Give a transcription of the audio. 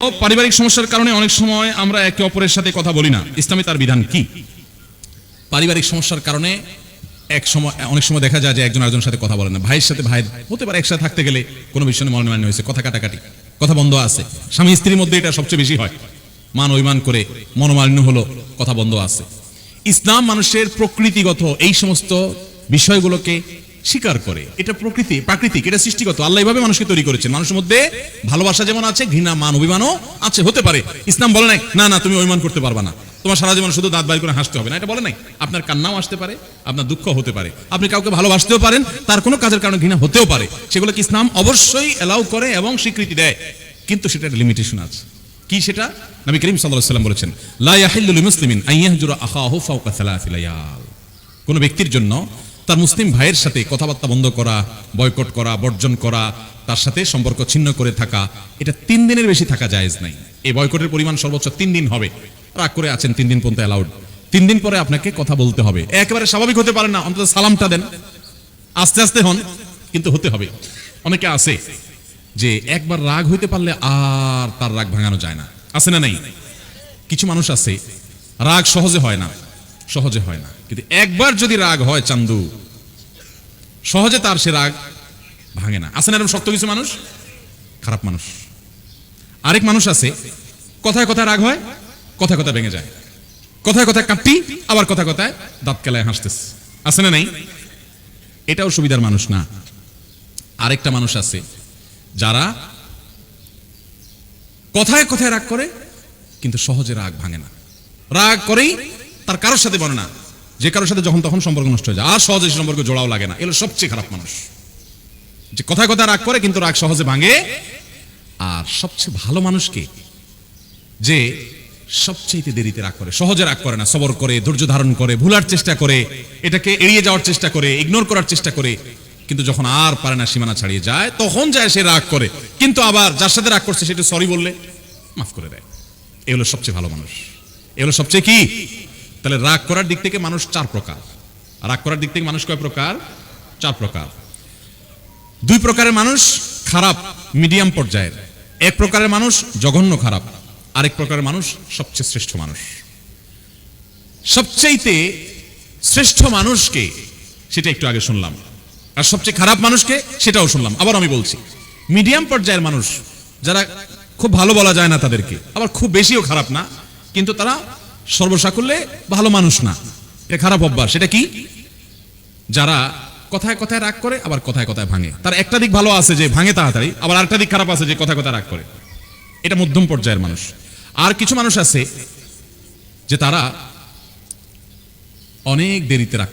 পারিবারিক সমস্যার কারণে অনেক সময় আমরা একে অপরের সাথে কথা বলি না। ইসলামে তার বিধান কি? পারিবারিক সমস্যার কারণে এক সময়, অনেক সময় দেখা যায় যে একজন আরেকজনের সাথে কথা বলে না। ভাইয়ের সাথে ভাইয়ের, হতে পারে একসাথে থাকতে গেলে কোনো বিষয় নিয়ে মনোমান্য হয়েছে, কথা কাটাকাটি, কথা বন্ধ আছে। স্বামী স্ত্রীর মধ্যে এটা সবচেয়ে বেশি হয়। মান অভিমান করে মনোমালিন্য হলো, কথা বন্ধ আছে। ইসলাম মানুষের প্রকৃতিগত এই সমস্ত বিষয়গুলোকে স্বীকার করে। এটা প্রকৃতি, প্রাকৃতিক, এটা সৃষ্টিগত। আল্লাহ এভাবে মানুষকে তৈরি করেছেন। মানুষের মধ্যে ভালোবাসা যেমন আছে, ঘৃণা, মান, অভিমানও আছে, হতে পারে। ইসলাম বলে নাই, না না, তুমি অভিমান করতে পারবা না। তোমার সারা জীবন শুধু দাঁত বাইর করে হাসতে হবে না। এটা বলে নাই, আপনার কান্নাও আসতে পারে, আপনার দুঃখ হতে পারে। আপনি কাউকে ভালোবাসতেও পারেন, তার কোনো কাজের কারণে ঘৃণা হতেও পারে। সেগুলো কি ইসলাম অবশ্যই এলাও করে এবং স্বীকৃতি দেয়। কিন্তু সেটা লিমিটেশন আছে। কি সেটা? নবী করিম সাল্লাল্লাহু সাল্লাম বলেছেন, লা ইয়াহিল্লু লিমুসলিমিন আইয়াহজুরা কোন ব্যক্তির জন্য তার মুসলিম ভাইয়ের সাথে কথাবার্তা বন্ধ করা, বয়কট করা, বর্জন করা, তার সাথে সম্পর্ক ছিন্ন করে থাকা, এটা তিন দিনের বেশি থাকা জায়েজ নাই। এই বয়কটের পরিমাণ সর্বোচ্চ তিন দিন হবে। রাগ করে আছেন তিন দিন পর্যন্ত অ্যালাউড তিন দিন পরে আপনাকে কথা বলতে হবে। একেবারে স্বাভাবিক হতে পারে না, অন্তত সালামটা দেন। আস্তে আস্তে হন, কিন্তু হতে হবে। অনেকে আছে যে একবার রাগ হইতে পারলে আর তার রাগ ভাঙানো যায় না। আছে না নাই? কিছু মানুষ আছে, রাগ সহজে হয় না, সহজে হয় না। কিন্তু একবার যদি রাগ হয় চান্দু সহজে তার সে রাগ ভাঙে না। আছে না এরকম শক্ত কিছু মানুষ? খারাপ মানুষ। আরেক মানুষ আছে, কথায় কথায় রাগ হয়, কথায় কথায় ভেঙে যায়। কথায় কথায় কাঁপতি, আবার কথায় কথায় দাঁত কেলায় হাসতেছে। আছে না নাই? এটাও সুবিধার মানুষ না। আরেকটা মানুষ আছে, যারা কথায় কথায় রাগ করে, কিন্তু সহজে রাগ ভাঙে না। রাগ করেই তার কারোর সাথে বলে না। যে কারোর সাথে যখন তখন সম্পর্ক নষ্ট হয়ে যায়। আর সহজে সম্পর্ক জোড়াও লাগে না। এগুলো সবচেয়ে খারাপ মানুষ। যে কথায় কথা রাগ করে, কিন্তু রাগ সহজে ভাঙে। আর সবচেয়ে ভালো মানুষকে যে সবচেয়ে দেরিতে রাগ করে, সহজে রাগ করে না, সবর করে, ধৈর্য ধারণ করে, ভুলার চেষ্টা করে, এটাকে এড়িয়ে যাওয়ার চেষ্টা করে ইগনোর করার চেষ্টা করে, কিন্তু যখন আর পারে না, সীমানা ছাড়িয়ে যায়, তখন যায় সে রাগ করে। কিন্তু আবার যার সাথে রাগ করছে সেটা সরি বললে, মাফ করে দেয়। এগুলো সবচেয়ে ভালো মানুষ। এগুলো সবচেয়ে কি? তাহলে রাগ করার দিক থেকে মানুষ চার প্রকার। রাগ করার দিক থেকে মানুষ কয় প্রকার? চার প্রকার। দুই প্রকারের মানুষ খারাপ মিডিয়াম পর্যায়ের। এক প্রকারের মানুষ জঘন্য খারাপ, আরেক প্রকারের মানুষ সবচেয়ে শ্রেষ্ঠ মানুষ। সবচাইতে শ্রেষ্ঠ মানুষকে সেটা একটু আগে শুনলাম, আর সবচেয়ে খারাপ মানুষকে সেটাও শুনলাম, আবার আমি বলছি। মিডিয়াম পর্যায়ের মানুষ, যারা খুব ভালো বলা যায় না তাদেরকে, আবার খুব বেশিও খারাপ না, কিন্তু তারা সর্বসাকুল্যে ভালো মানুষ না। এটা খারাপ অভ্যাস। সেটা কি? যারা কথায় কথায় রাগ করে, আবার কথায় কথায় ভাঙে। তার একটা দিক ভালো আছে যে ভাঙে তাড়াতাড়ি, আবার আরেকটা দিক খারাপ আছে যে কথায় কথায় রাগ করে। এটা মধ্যম পর্যায়ের মানুষ। আর কিছু মানুষ আছে যে তারা অনেক দেরিতে রাগ